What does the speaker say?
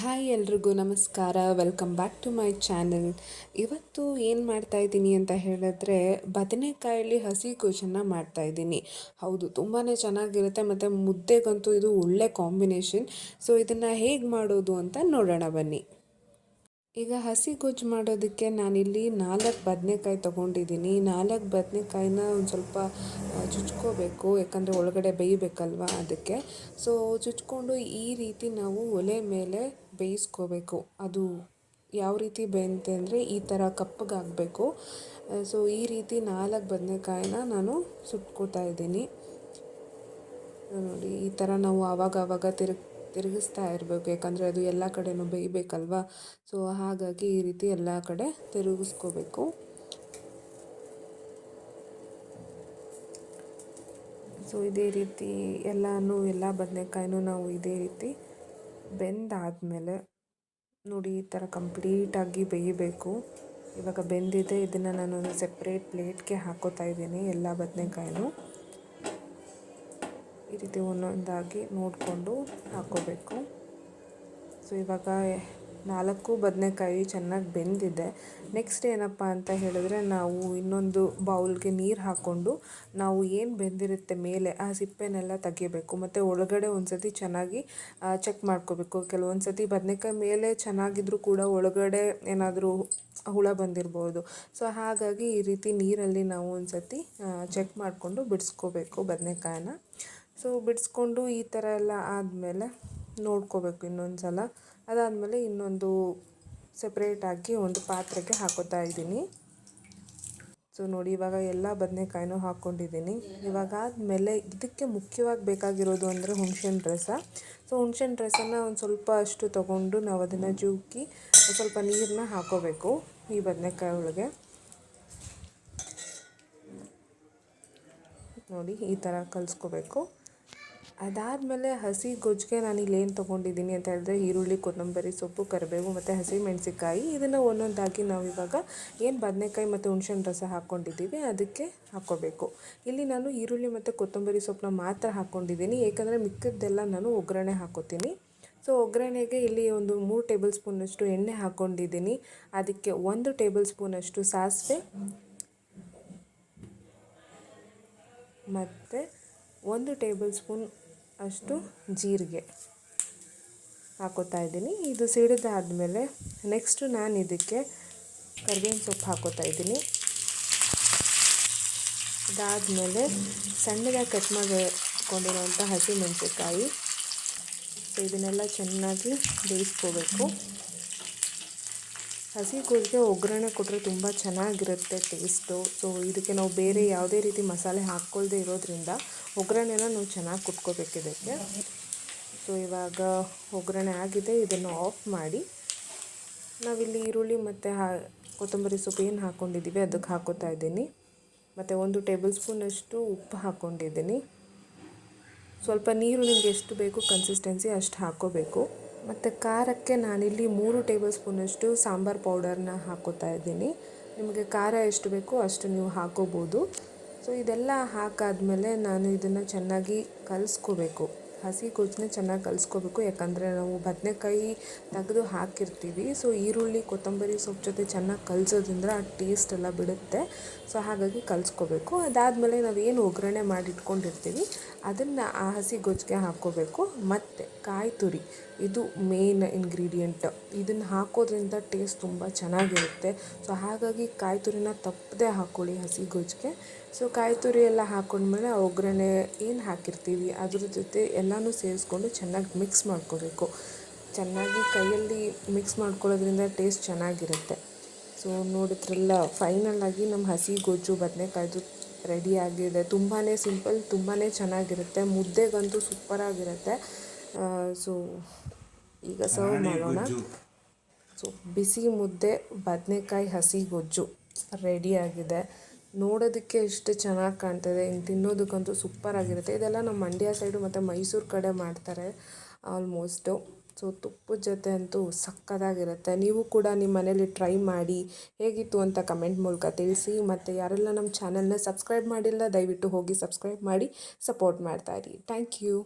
Hi ಎಲ್ರಿಗೂ ನಮಸ್ಕಾರ. Welcome back to my channel ಇವತ್ತು ಏನು ಮಾಡ್ತಾ ಇದ್ದೀನಿ ಅಂತ ಹೇಳಿದ್ರೆ ಬದನೆಕಾಯಲ್ಲಿ ಹಸಿ ಗೊಜ್ಜನ್ನು ಮಾಡ್ತಾ ಇದ್ದೀನಿ. ಹೌದು ತುಂಬಾ ಚೆನ್ನಾಗಿರುತ್ತೆ. ಮತ್ತು ಮುದ್ದೆಗಂತೂ ಇದು ಒಳ್ಳೆ ಕಾಂಬಿನೇಷನ್ ಸೊ ಇದನ್ನು ಹೇಗೆ ಮಾಡೋದು ಅಂತ ನೋಡೋಣ ಬನ್ನಿ. ಈಗ ಹಸಿ ಗೊಜ್ಜು ಮಾಡೋದಕ್ಕೆ ನಾನಿಲ್ಲಿ ನಾಲ್ಕು ಬದನೆಕಾಯಿ ತೊಗೊಂಡಿದ್ದೀನಿ. ನಾಲ್ಕು ಬದನೆಕಾಯಿನ ಒಂದು ಸ್ವಲ್ಪ ಚುಚ್ಕೋಬೇಕು. ಯಾಕಂದರೆ ಒಳಗಡೆ ಬೇಯಬೇಕಲ್ವ ಅದಕ್ಕೆ. ಸೊ ಚುಚ್ಕೊಂಡು ಈ ರೀತಿ ನಾವು ಒಲೆ ಮೇಲೆ ಬೇಯಿಸ್ಕೋಬೇಕು. ಅದು ಯಾವ ರೀತಿ ಬೇಯಂತೆ ಅಂದರೆ ಈ ಥರ ಕಪ್ಪಗಾಗಬೇಕು ಸೊ, ಈ ರೀತಿ ನಾಲ್ಕು ಬದನೆಕಾಯಿನ ನಾನು ಸುಟ್ಕೋತಾ ಇದ್ದೀನಿ. ನೋಡಿ, ಈ ಥರ ನಾವು ಆವಾಗ ಆವಾಗ ತಿರುಗಿ ತಿರುಗಿಸ್ತಾ ಇರಬೇಕು. ಯಾಕಂದರೆ ಅದು ಎಲ್ಲ ಕಡೆನೂ ಬೇಯಬೇಕಲ್ವಾ? ಸೊ, ಹಾಗಾಗಿ ಈ ರೀತಿ ಎಲ್ಲ ಕಡೆ ತಿರುಗಿಸ್ಕೋಬೇಕು. ಸೊ, ಇದೇ ರೀತಿ ಎಲ್ಲನೂ, ಎಲ್ಲ ಬದನೆಕಾಯಿನೂ ನಾವು ಇದೇ ರೀತಿ ಬೆಂದಾದಮೇಲೆ ನೋಡಿ, ಈ ಥರ ಕಂಪ್ಲೀಟಾಗಿ ಬೇಯಬೇಕು. ಇವಾಗ ಬೆಂದಿದೆ, ಇದನ್ನು ನಾನು ಸೆಪ್ರೇಟ್ ಪ್ಲೇಟ್ಗೆ ಹಾಕೋತಾ ಇದ್ದೀನಿ, ಎಲ್ಲ ಬದನೆಕಾಯಿನೂ. ಈ ರೀತಿ ಒಂದೊಂದಾಗಿ ನೋಡಿಕೊಂಡು ಹಾಕ್ಕೋಬೇಕು ಸೊ ಇವಾಗ ನಾಲ್ಕು ಬದನೆಕಾಯಿ ಚೆನ್ನಾಗಿ ಬೆಂದಿದೆ. ನೆಕ್ಸ್ಟ್ ಏನಪ್ಪ ಅಂತ ಹೇಳಿದ್ರೆ ನಾವು ಇನ್ನೊಂದು ಬೌಲ್ಗೆ ನೀರು ಹಾಕ್ಕೊಂಡು ನಾವು ಏನು ಬೆಂದಿರುತ್ತೆ ಮೇಲೆ ಆ ಸಿಪ್ಪೆನೆಲ್ಲ ತೆಗಿಬೇಕು. ಮತ್ತು ಒಳಗಡೆ ಒಂದು ಸತಿ ಚೆನ್ನಾಗಿ ಚೆಕ್ ಮಾಡ್ಕೋಬೇಕು. ಕೆಲವೊಂದು ಸತಿ ಬದನೆಕಾಯಿ ಮೇಲೆ ಚೆನ್ನಾಗಿದ್ರೂ ಕೂಡ ಒಳಗಡೆ ಏನಾದರೂ ಹುಳ ಬಂದಿರ್ಬೋದು. ಸೊ ಹಾಗಾಗಿ ಈ ರೀತಿ ನೀರಲ್ಲಿ ನಾವು ಒಂದು ಸತಿ ಚೆಕ್ ಮಾಡಿಕೊಂಡು ಬಿಡಿಸ್ಕೋಬೇಕು ಬದನೆಕಾಯನ್ನ ಸೊ ಬಿಡಿಸ್ಕೊಂಡು ಈ ಥರ ಎಲ್ಲ ಆದಮೇಲೆ ನೋಡ್ಕೋಬೇಕು ಇನ್ನೊಂದು ಸಲ. ಅದಾದಮೇಲೆ ಇನ್ನೊಂದು ಸೆಪ್ರೇಟಾಗಿ ಒಂದು ಪಾತ್ರೆಗೆ ಹಾಕೋತಾ ಇದ್ದೀನಿ. ಸೊ ನೋಡಿ, ಇವಾಗ ಎಲ್ಲ ಬದನೆಕಾಯಿನೂ ಹಾಕ್ಕೊಂಡಿದ್ದೀನಿ. ಇವಾಗ ಆದಮೇಲೆ ಇದಕ್ಕೆ ಮುಖ್ಯವಾಗಿ ಬೇಕಾಗಿರೋದು ಅಂದರೆ ಹುಣ್ಸೆನ್ ರಸ. ಸೊ ಹುಣ್ಸೆನ್ ರಸನ ಒಂದು ಸ್ವಲ್ಪ ಅಷ್ಟು ತೊಗೊಂಡು ನಾವು ಅದನ್ನು ಜೂಕಿ ಸ್ವಲ್ಪ ನೀರನ್ನ ಹಾಕೋಬೇಕು ಈ ಬದನೆಕಾಯಿ ಒಳಗೆ. ನೋಡಿ, ಈ ಥರ ಕಲಿಸ್ಕೋಬೇಕು. ಅದಾದಮೇಲೆ ಹಸಿ ಗೊಜ್ಜಿಗೆ ನಾನು ಇಲ್ಲಿ ಏನು ತೊಗೊಂಡಿದ್ದೀನಿ ಅಂತ ಹೇಳಿದ್ರೆ ಈರುಳ್ಳಿ, ಕೊತ್ತಂಬರಿ ಸೊಪ್ಪು, ಕರಿಬೇವು ಮತ್ತು ಹಸಿಮೆಣಸಿಕಾಯಿ ಇದನ್ನು ಒಂದೊಂದಾಗಿ ನಾವು ಇವಾಗ ಏನು ಬದನೆಕಾಯಿ ಮತ್ತು ಹುಣ್ಸೆಹಣ್ಣು ರಸ ಹಾಕ್ಕೊಂಡಿದ್ದೀವಿ ಅದಕ್ಕೆ ಹಾಕ್ಕೋಬೇಕು. ಇಲ್ಲಿ ನಾನು ಈರುಳ್ಳಿ ಮತ್ತು ಕೊತ್ತಂಬರಿ ಸೊಪ್ಪನ್ನ ಮಾತ್ರ ಹಾಕ್ಕೊಂಡಿದ್ದೀನಿ, ಏಕೆಂದರೆ ಮಿಕ್ಕಿದ್ದೆಲ್ಲ ನಾನು ಒಗ್ಗರಣೆ ಹಾಕೋತೀನಿ. ಸೊ ಒಗ್ಗರಣೆಗೆ ಇಲ್ಲಿ ಒಂದು ಮೂರು ಟೇಬಲ್ ಸ್ಪೂನಷ್ಟು ಎಣ್ಣೆ ಹಾಕ್ಕೊಂಡಿದ್ದೀನಿ. ಅದಕ್ಕೆ ಒಂದು ಟೇಬಲ್ ಸ್ಪೂನಷ್ಟು ಸಾಸಿವೆ ಮತ್ತು ಒಂದು ಟೇಬಲ್ ಸ್ಪೂನ್ ಅಷ್ಟು ಜೀರಿಗೆ ಹಾಕೋತಾ ಇದ್ದೀನಿ. ಇದು ಸಿಡಿದಾದಮೇಲೆ ನೆಕ್ಸ್ಟು ನಾನು ಇದಕ್ಕೆ ಕರ್ಬೇವಿನ ಸೊಪ್ಪು ಹಾಕೋತಾ ಇದ್ದೀನಿ. ಇದಾದಮೇಲೆ ಸಣ್ಣದಾಗಿ ಕಟ್ ಮಾಡಿಕೊಂಡಿರುವಂಥ ಹಸಿಮೆಣಸಿಕಾಯಿ ಸೊ ಇದನ್ನೆಲ್ಲ ಚೆನ್ನಾಗಿ ಬೇಯಿಸ್ಕೋಬೇಕು. ಹಸಿ ಕೂದಲಿಗೆ ಒಗ್ಗರಣೆ ಕೊಟ್ಟರೆ ತುಂಬ ಚೆನ್ನಾಗಿರುತ್ತೆ ಟೇಸ್ಟು ಸೊ ಇದಕ್ಕೆ ನಾವು ಬೇರೆ ಯಾವುದೇ ರೀತಿ ಮಸಾಲೆ ಹಾಕ್ಕೊಳ್ದೇ ಇರೋದ್ರಿಂದ ಒಗ್ಗರಣೆನ ನಾವು ಚೆನ್ನಾಗಿ ಕುಟ್ಕೋಬೇಕು ಇದಕ್ಕೆ. ಸೊ ಇವಾಗ ಒಗ್ಗರಣೆ ಆಗಿದೆ, ಇದನ್ನು ಆಫ್ ಮಾಡಿ ನಾವಿಲ್ಲಿ ಈರುಳ್ಳಿ ಮತ್ತು ಹಾ, ಕೊತ್ತಂಬರಿ ಸೊಪ್ಪು ಏನು ಹಾಕ್ಕೊಂಡಿದ್ದೀವಿ ಅದಕ್ಕೆ ಹಾಕೋತಾ ಇದ್ದೀನಿ. ಮತ್ತು ಒಂದು ಟೇಬಲ್ ಸ್ಪೂನಷ್ಟು ಉಪ್ಪು ಹಾಕ್ಕೊಂಡಿದ್ದೀನಿ ಸ್ವಲ್ಪ ನೀರು ನಿಮಗೆ ಎಷ್ಟು ಬೇಕು ಕನ್ಸಿಸ್ಟೆನ್ಸಿ ಅಷ್ಟು ಹಾಕ್ಕೋಬೇಕು ಮತ್ತು ಖಾರಕ್ಕೆ ನಾನಿಲ್ಲಿ ಮೂರು ಟೇಬಲ್ ಸ್ಪೂನಷ್ಟು ಸಾಂಬಾರು ಪೌಡರ್ನ ಹಾಕೋತಾ ಇದ್ದೀನಿ. ನಿಮಗೆ ಖಾರ ಎಷ್ಟು ಬೇಕೋ ಅಷ್ಟು ನೀವು ಹಾಕೋಬೋದು. ಸೊ, ಇದೆಲ್ಲ ಹಾಕಾದಮೇಲೆ ನಾನು ಇದನ್ನು ಚೆನ್ನಾಗಿ ಕಲಿಸ್ಕೋಬೇಕು. ಹಸಿ ಗೊಜ್ಜನ್ನ ಚೆನ್ನಾಗಿ ಕಲಿಸ್ಕೋಬೇಕು. ಯಾಕಂದರೆ ನಾವು ಬದನೆಕಾಯಿ ತೆಗೆದು ಹಾಕಿರ್ತೀವಿ. ಸೊ, ಈರುಳ್ಳಿ, ಕೊತ್ತಂಬರಿ ಸೊಪ್ಪು ಜೊತೆ ಚೆನ್ನಾಗಿ ಕಲಿಸೋದ್ರಿಂದ ಆ ಟೇಸ್ಟ್ ಎಲ್ಲ ಬಿಡುತ್ತೆ. ಸೊ, ಹಾಗಾಗಿ ಕಲಿಸ್ಕೋಬೇಕು. ಅದಾದಮೇಲೆ ನಾವೇನು ಒಗ್ಗರಣೆ ಮಾಡಿ ಇಟ್ಕೊಂಡಿರ್ತೀವಿ ಅದನ್ನು ಆ ಹಸಿ ಗೊಜ್ಜಿಗೆ ಹಾಕ್ಕೋಬೇಕು ಮತ್ತು ಕಾಯಿ ತುರಿ ಇದು ಮೇನ್ ಇಂಗ್ರೀಡಿಯೆಂಟ್ ಇದನ್ನು ಹಾಕೋದ್ರಿಂದ ಟೇಸ್ಟ್ ತುಂಬ ಚೆನ್ನಾಗಿರುತ್ತೆ. ಸೊ ಹಾಗಾಗಿ ಕಾಯಿ ತುರಿನ ತಪ್ಪದೇ ಹಾಕ್ಕೊಳ್ಳಿ ಹಸಿ ಗೊಜ್ಜಿಗೆ. ಸೊ ಕಾಯಿ ತುರಿ ಎಲ್ಲ ಹಾಕೊಂಡ್ಮೇಲೆ ಒಗ್ಗರಣೆ ಏನು ಹಾಕಿರ್ತೀವಿ, ಅದ್ರ ಜೊತೆ ಎಲ್ಲನೂ ಸೇರಿಸ್ಕೊಂಡು ಚೆನ್ನಾಗಿ ಮಿಕ್ಸ್ ಮಾಡ್ಕೋಬೇಕು. ಚೆನ್ನಾಗಿ ಕೈಯಲ್ಲಿ ಮಿಕ್ಸ್ ಮಾಡ್ಕೊಳ್ಳೋದ್ರಿಂದ ಟೇಸ್ಟ್ ಚೆನ್ನಾಗಿರುತ್ತೆ. ಸೊ ನೋಡಿದ್ರಲ್ಲ ಆಗಿ ನಮ್ಮ ಹಸಿ ಗೊಜ್ಜು ಬದನೆಕಾಯ್ದು ರೆಡಿ ಆಗಿದೆ. ತುಂಬಾ ಸಿಂಪಲ್ ತುಂಬಾ ಚೆನ್ನಾಗಿರುತ್ತೆ. ಮುದ್ದೆಗಂತೂ ಸೂಪರಾಗಿರುತ್ತೆ ಸೊ ಈಗ ಸರ್ವ್ ಮಾಡೋಣ. ಸೊ ಬಿಸಿ ಮುದ್ದೆ ಬದನೆಕಾಯಿ ಹಸಿ ಗೊಜ್ಜು. ರೆಡಿಯಾಗಿದೆ ನೋಡೋದಕ್ಕೆ ಎಷ್ಟು ಚೆನ್ನಾಗಿ ಕಾಣ್ತದೆ. ಇನ್ನು ತಿನ್ನೋದಕ್ಕಂತೂ ಸೂಪರಾಗಿರುತ್ತೆ ಇದೆಲ್ಲ ನಮ್ಮ ಮಂಡ್ಯ ಸೈಡು ಮತ್ತು ಮೈಸೂರು ಕಡೆ ಮಾಡ್ತಾರೆ. ಆಲ್ಮೋಸ್ಟು ಸೊ ತುಪ್ಪದ ಜೊತೆ ಅಂತೂ ಸಕ್ಕತ್ತಾಗಿರುತ್ತೆ. ನೀವು ಕೂಡ ನಿಮ್ಮ ಮನೇಲಿ ಟ್ರೈ ಮಾಡಿ. ಹೇಗಿತ್ತು ಅಂತ ಕಮೆಂಟ್ ಮೂಲಕ ತಿಳಿಸಿ. ಮತ್ತು ಯಾರೆಲ್ಲ ನಮ್ಮ ಚಾನಲ್ನ ಸಬ್ಸ್ಕ್ರೈಬ್ ಮಾಡಿಲ್ಲ ದಯವಿಟ್ಟು ಹೋಗಿ ಸಬ್ಸ್ಕ್ರೈಬ್ ಮಾಡಿ. Support ಮಾಡ್ತಾಯಿರಿ thank you